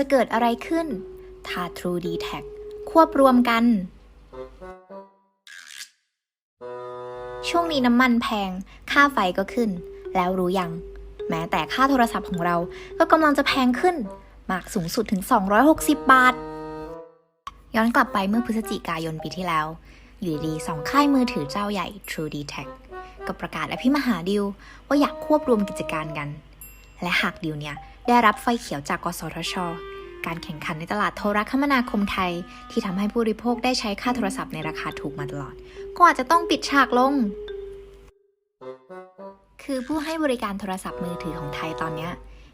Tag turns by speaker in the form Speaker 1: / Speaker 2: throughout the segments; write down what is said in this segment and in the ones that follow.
Speaker 1: จะเกิดอะไรขึ้น ถ้า True d t a c ควบรวมกัน ช่วงนี้น้ำมันแพง ค่าไฟก็ขึ้น แล้วรู้ยัง แม้แต่ค่าโทรศัพท์ของเราก็กำลังจะแพงขึ้น มากสูงสุดถึง 260 บาท ย้อนกลับไปเมื่อพฤศจิกายนปีที่แล้ว อยู่ดีสองค่ายมือถือเจ้าใหญ่ True d t a c ก็ประกาศอภิมหาดิวว่าอยากควบรวมกิจการกัน และหากดิวเนี่ยได้รับไฟเขียวจากกสทช การแข่งขันในตลาดโทรคมนาคมไทย ที่ทำให้ผู้บริโภคได้ใช้ค่าโทรศัพท์ในราคาถูกมาตลอด ก็อาจจะต้องปิดฉากลง คือผู้ให้บริการโทรศัพท์มือถือของไทยตอนนี้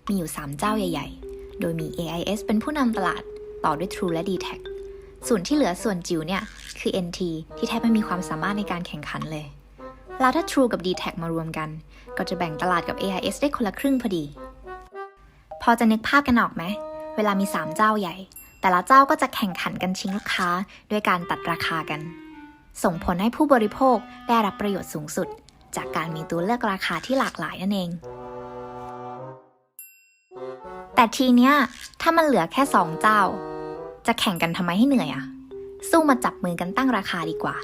Speaker 1: มีอยู่ 3 เจ้าใหญ่ ๆ โดยมี AIS เป็นผู้นำตลาด ต่อด้วย True และ d t แทส่วนที่เหลือส่วนจิ๋วเนี่ย คือ NT ที่แทบไม่มีความสามารถในการแข่งขันเลย แล้วถ้า True กับ d t แทมารวมกัน ก็จะแบ่งตลาดกับ AIS ได้คนละครึ่งพอดี พอจะนึกภาพกันออกไหม เวลามี 3 เจ้าใหญ่ แต่ละเจ้าก็จะแข่งขันกันชิงลูกค้าด้วยการตัดราคากัน ส่งผลให้ผู้บริโภคได้รับประโยชน์สูงสุด จากการมีตัวเลือกราคาที่หลากหลายนั่นเอง แต่ทีเนี้ยถ้ามันเหลือแค่สองเจ้า จะแข่งกันทำไมให้เหนื่อยอะสู้มาจับมือกันตั้งราคาดีกว่า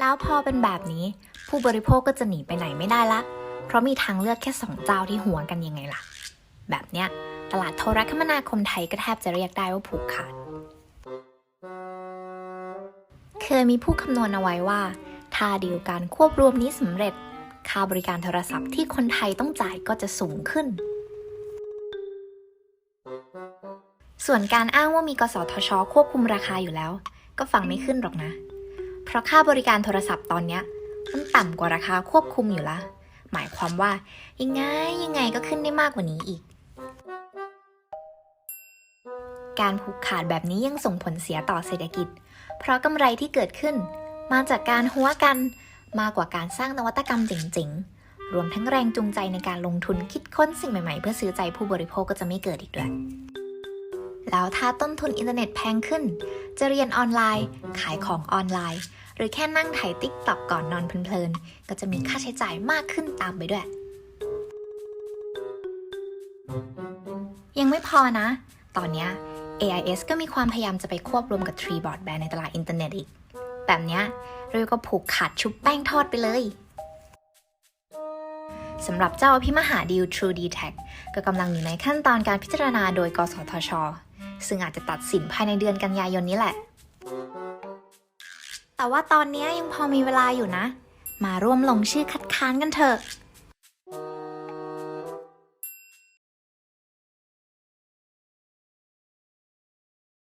Speaker 1: แล้วพอเป็นแบบนี้ ผู้บริโภคก็จะหนีไปไหนไม่ได้ละ เพราะมีทางเลือกแค่สองเจ้าที่หัวกันยังไงล่ะ แบบเนี้ย ตลาดโทรคมนาคมไทยก็แทบจะเรียกได้ว่าผูกขาด เคยมีผู้คำนวณเอาไว้ว่า ถ้าดีลการควบรวมนี้สำเร็จ ค่าบริการโทรศัพท์ที่คนไทยต้องจ่ายก็จะสูงขึ้น ส่วนการอ้างว่ามีกสทช ควบคุมราคาอยู่แล้ว ก็ฟังไม่ขึ้นหรอกนะ เพราะค่าบริการโทรศัพท์ตอนนี้มันต่ำกว่าราคาควบคุมอยู่ละ หมายความว่ายังไงยังไงก็ขึ้นได้มากกว่านี้อีก การผูกขาดแบบนี้ยังส่งผลเสียต่อเศรษฐกิจ เพราะกำไรที่เกิดขึ้น มาจากการหัวกันมากกว่าการสร้างนวัตกรรมเจ๋งๆ รวมทั้งแรงจูงใจในการลงทุนคิดค้นสิ่งใหม่ๆ เพื่อซื้อใจผู้บริโภคก็จะไม่เกิดอีกด้วย แล้วถ้าต้นทุนอินเทอร์เน็ตแพงขึ้น จะเรียนออนไลน์ ขายของออนไลน์ หรือแค่นั่งไถติ๊กต็อกก่อนนอนเพลินๆ ก็จะมีค่าใช้จ่ายมากขึ้นตามไปด้วย ยังไม่พอนะ ตอนนี้ AIS ก็มีความพยายามจะไปควบรวมกับ Tree Broadband ในตลาดอินเทอร์เน็ตอีก แบบเนี้ยเรียกว่าผูกขาดชุบแป้งทอดไปเลยสำหรับเจ้าพิมหาดีล True d t a c ก็กำลังอยู่ในขั้นตอนการพิจารณาโดย กสทช ซึ่งอาจจะตัดสินภายในเดือนกันยายนนี้แหละ แต่ว่าตอนนี้ยังพอมีเวลาอยู่นะ มาร่วมลงชื่อคัดค้านกันเถอะ